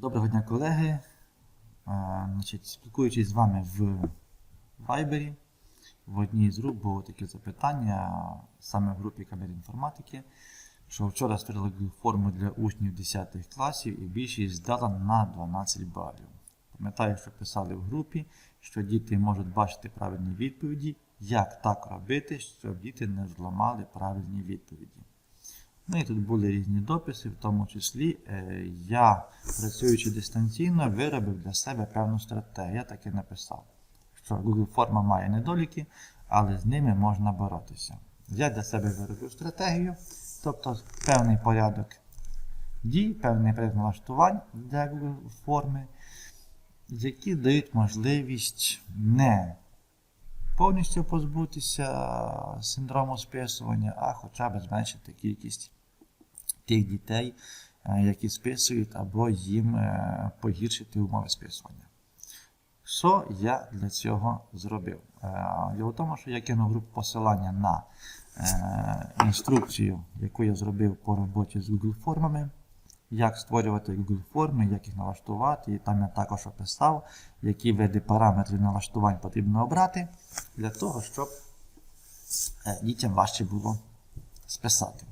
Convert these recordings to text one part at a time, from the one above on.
Доброго дня, колеги. Значить, спілкуючись з вами в Viber, в одній з груп було таке запитання, саме в групі камер інформатики, що вчора створили форму для учнів 10 класів і більшість здала на 12 балів. Пам'ятаю, що писали в групі, що діти можуть бачити правильні відповіді, як так робити, щоб діти не зламали правильні відповіді. Ну і тут були різні дописи, в тому числі е, я, працюючи дистанційно, виробив для себе певну стратегію. Я так і написав, що Google форма має недоліки, але з ними можна боротися. Я для себе виробив стратегію, тобто певний порядок дій, певний порядок налаштувань для Google форми, які дають можливість не повністю позбутися синдрому списування, а хоча б зменшити кількість тих дітей, е, які списують, або їм е, погіршити умови списування. Що я для цього зробив? Е, Діло в тому, що я кинув групу посилання на інструкцію, яку я зробив по роботі з Google формами, як створювати Google форми, як їх налаштувати. І там я також описав, які види параметрів налаштувань потрібно обрати для того, щоб дітям важче було списати.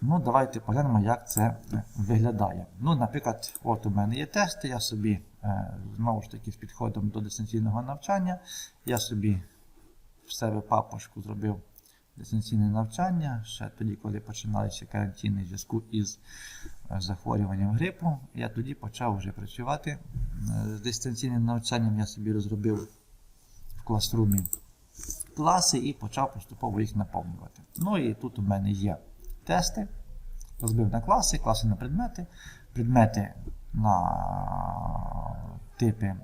Ну, давайте поглянемо, як це е, виглядає. Ну, наприклад, от у мене є тести, я собі, е, знову ж таки, з підходом до дистанційного навчання, я собі в себе папочку зробив дистанційне навчання, ще тоді, коли починалися карантини в зв'язку із е, захворюванням грипу, я тоді почав вже працювати з дистанційним навчанням, я собі розробив в класрумі класи і почав поступово їх наповнювати. Ну і тут у мене є тести. Розбив на класи, класи на предмети, предмети на типи е,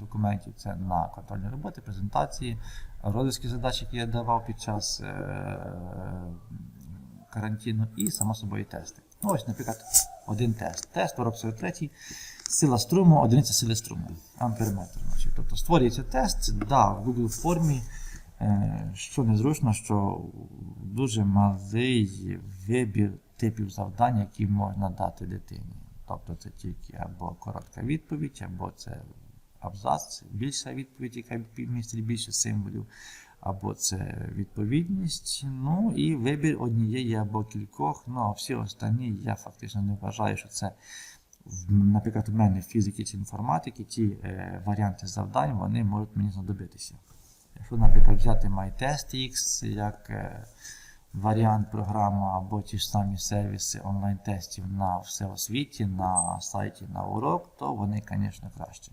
документів це на контрольні роботи, презентації, розв'язки задач, які я давав під час е, карантину, і, само собою, тести. Ну, ось, наприклад, один тест. Тест 43 сила струму, одиниця сили струму, амперметр. Тобто створюється тест, да, в Google формі. Е, Що незручно, що дуже малий вибір типів завдань, які можна дати дитині. Тобто це тільки або коротка відповідь, або це абзац, більша відповідь, яка містить більше символів, або це відповідність. Ну і вибір однієї або кількох. Ну а всі останні я фактично не вважаю, що це. Наприклад, у мене в фізиці чи інформатики ті е, варіанти завдань вони можуть мені знадобитися. Якщо, наприклад, взяти MyTestX як е, варіант програми або ті ж самі сервіси онлайн-тестів на всеосвіті, на сайті на урок, то вони, звісно, краще.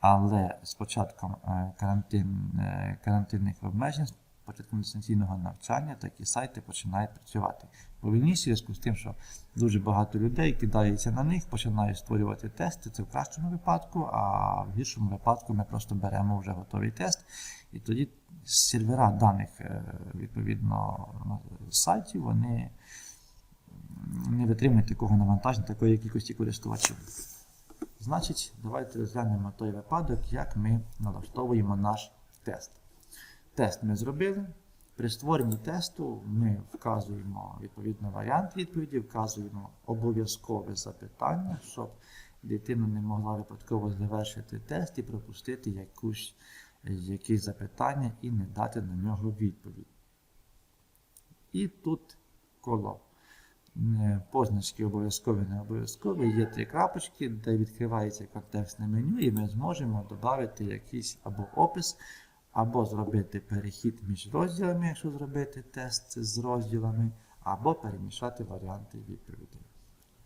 Але з початком е, карантин, е, карантинних обмежень, з початком дистанційного навчання, такі сайти починають працювати. Повільніше зв'язку з тим, що дуже багато людей кидаються на них, починають створювати тести. Це в кращому випадку, а в гіршому випадку ми просто беремо вже готовий тест. І тоді сервера даних е, відповідно сайтів вони не витримують такого навантаження, такої кількості користувачів. Значить, давайте розглянемо той випадок, як ми налаштовуємо наш тест. Тест ми зробили. При створенні тесту ми вказуємо відповідно варіант відповіді, вказуємо обов'язкове запитання, щоб дитина не могла випадково завершити тест і пропустити якусь, якесь запитання і не дати на нього відповідь. І тут коло е, позначки обов'язкові не обов'язкові, є три крапочки, де відкривається контекстне меню, і ми зможемо додати якийсь або опис, або зробити перехід між розділами, якщо зробити тест з розділами, або перемішати варіанти відповідей.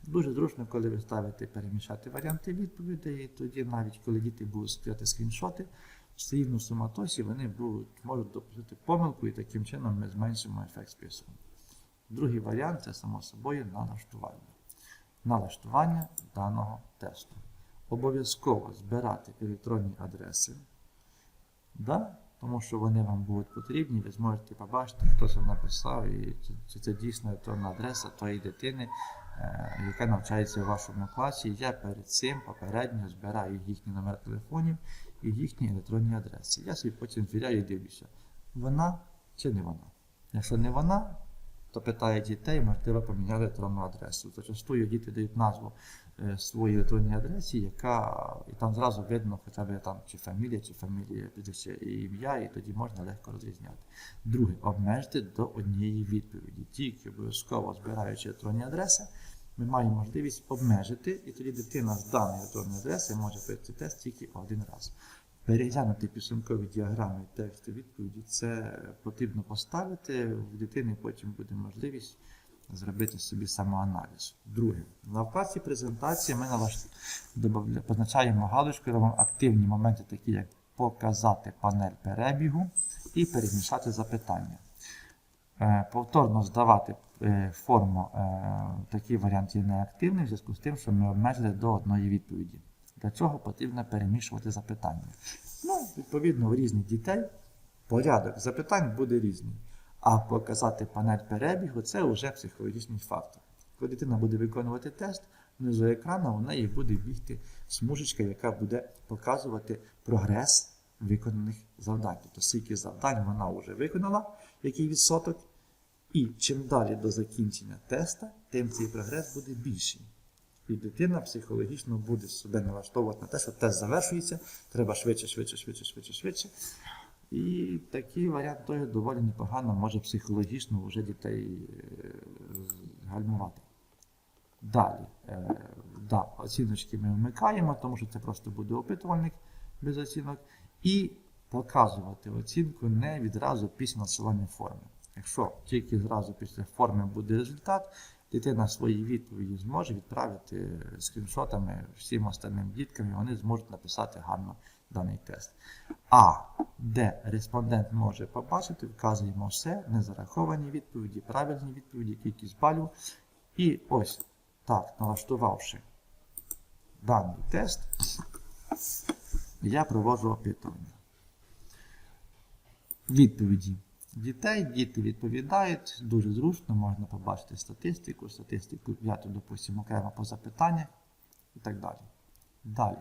Дуже зручно, коли ви ставите перемішати варіанти відповідей, і тоді навіть коли діти будуть скидати скріншоти, в рівну суматосі вони будуть, можуть допустити помилку, і таким чином ми зменшимо ефект списування. Другий варіант це само собою налаштування. Налаштування даного тесту. Обов'язково збирати електронні адреси, да? Тому що вони вам будуть потрібні, ви зможете побачити, хто це написав, і чи- це дійсно електронна адреса тої дитини, е, яка навчається в вашому класі. Я перед цим попередньо збираю їхні номери телефонів і їхні електронні адреси. Я собі потім звіряю і дивлюся, вона чи не вона. Якщо не вона, то питає дітей, можливо, поміняли електронну адресу. Зачастую діти дають назву е, своїй електронній адресі, яка і там зразу видно хоча б там чи фамілія, чи фамілія, прізвище і ім'я, і тоді можна легко розрізняти. Друге, обмежте до однієї відповіді. Тільки обов'язково збираючи електронні адреси, ми маємо можливість обмежити, і тоді дитина з даної електронної адреси може пройти тест тільки один раз. Переглянути підсумкові діаграми і тексти відповіді це потрібно поставити. В дитини потім буде можливість зробити собі самоаналіз. Друге, на вкладці презентації ми налаш- добавля- позначаємо галочкою, робимо активні моменти, такі як показати панель перебігу і перемішати запитання. Е, Повторно здавати е, форму е, такий варіант є неактивний в зв'язку з тим, що ми обмежили до одної відповіді. Для цього потрібно перемішувати запитання. Ну, відповідно, у різних дітей порядок запитань буде різний. А показати панель перебігу це вже психологічний фактор. Коли дитина буде виконувати тест, внизу екрану у неї буде бігти смужечка, яка буде показувати прогрес виконаних завдань. Тобто скільки завдань вона вже виконала, який відсоток. І чим далі до закінчення теста, тим цей прогрес буде більший. І дитина психологічно буде себе налаштовувати на те, що тест завершується, треба швидше, швидше, швидше, швидше, швидше. І такий варіант теж доволі непогано може психологічно вже дітей е, гальмувати. Далі, е, да, оціночки ми вмикаємо, тому що це просто буде опитувальник без оцінок. І показувати оцінку не відразу після надсилання форми. Якщо тільки зразу після форми буде результат, дитина свої відповіді зможе відправити скріншотами всім остальним діткам, і вони зможуть написати гарно даний тест. А де респондент може побачити, вказуємо все, незараховані відповіді, правильні відповіді, кількість балів. І ось так, налаштувавши даний тест, я проводжу опитування. Відповіді дітей, діти відповідають, дуже зручно, можна побачити статистику, статистику взяти, допустимо, окремо по запитаннях і так далі. Далі.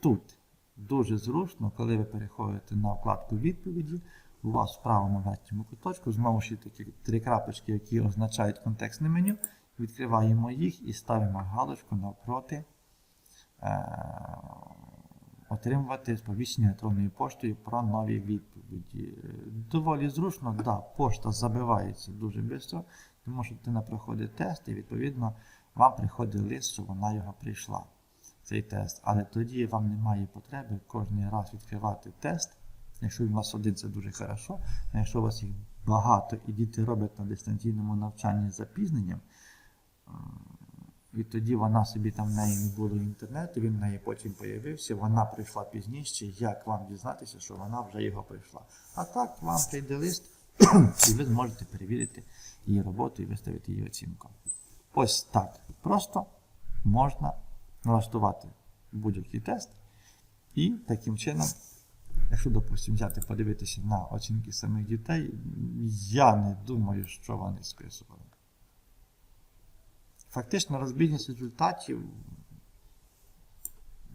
Тут дуже зручно, коли ви переходите на вкладку відповіді, у вас в правому верхньому куточку знову ж таки три крапочки, які означають контекстне меню. Відкриваємо їх і ставимо галочку навпроти е- отримувати сповіщення електронною поштою про нові відповіді. Доволі зручно, да, пошта забивається дуже швидко, тому що дитина проходить тест і відповідно вам приходить лист, що вона його прийшла, цей тест. Але тоді вам немає потреби кожен раз відкривати тест. Якщо він у вас один, це дуже хорошо. А якщо у вас їх багато і діти роблять на дистанційному навчанні з запізненням, і тоді вона собі там в неї не було інтернету, він в неї потім появився, вона прийшла пізніше. Як вам дізнатися, що вона вже його прийшла? А так вам прийде лист, і ви зможете перевірити її роботу і виставити її оцінку. Ось так. Просто можна налаштувати будь-який тест, і таким чином, якщо, допустимо, взяти подивитися на оцінки самих дітей, я не думаю, що вони списували. Фактично розбіжність результатів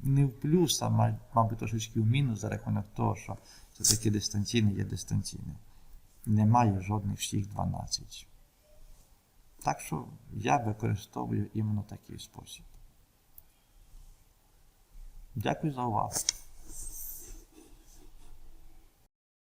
не в плюс, а мабуть трошечки в мінус за рахунок того, що це таки дистанційне є дистанційне. Немає жодних всіх 12. Так що я використовую іменно такий спосіб. Дякую за увагу.